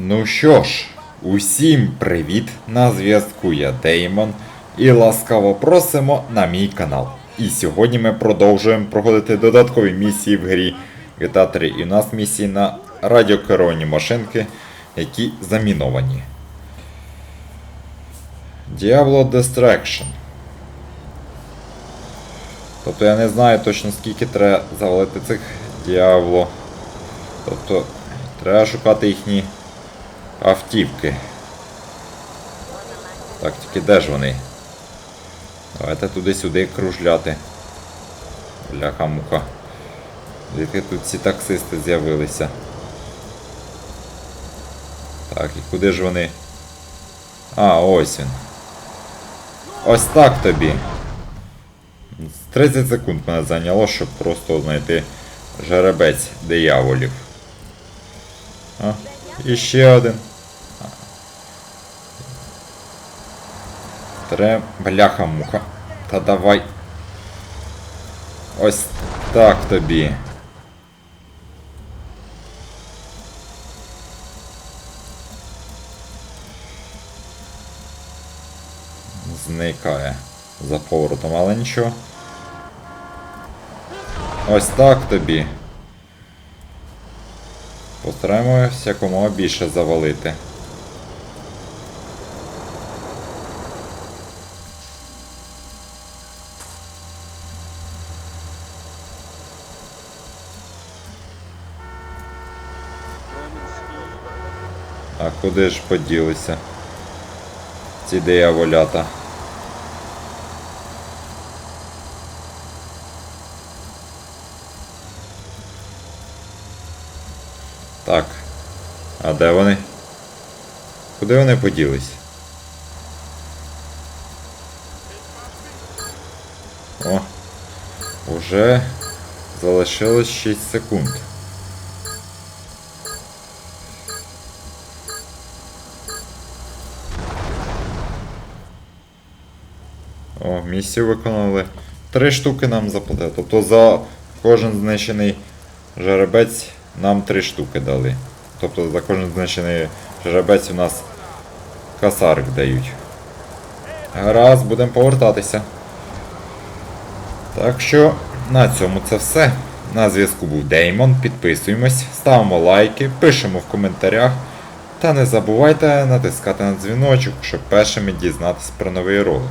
Ну що ж, усім привіт! На зв'язку я Деймон і ласкаво просимо на мій канал. І сьогодні ми продовжуємо проходити додаткові місії в грі GTA 3. І у нас місії на радіокеровані машинки, які заміновані. Diablo Destruction. Тобто я не знаю точно скільки треба завалити цих Diablo. Тобто треба шукати їхні автівки. Так, тільки де ж вони? Давайте туди-сюди кружляти. Бляха-муха. Звідки тут ці таксисти з'явилися? Так, і куди ж вони? А, ось він. Ось так тобі. 30 секунд мене зайняло, щоб просто знайти жеребець дияволів. А, і ще один. Тре... Бляха муха. Та давай. Ось так тобі. Зникає за поворотом, але нічого. Ось так тобі. Постараємося якомога більше завалити. А куди ж поділися? Ці дияволята. Так. А де вони? Куди вони поділись? О, уже залишилось 6 секунд. О, місію виконали. Три штуки нам заплатили. Тобто за кожен знищений жеребець нам три штуки дали. Тобто за кожен знищений жеребець у нас касарик дають. Гаразд, будемо повертатися. Так що на цьому це все. На зв'язку був Деймон. Підписуємось, ставимо лайки, пишемо в коментарях. Та не забувайте натискати на дзвіночок, щоб першими дізнатися про новий ролик.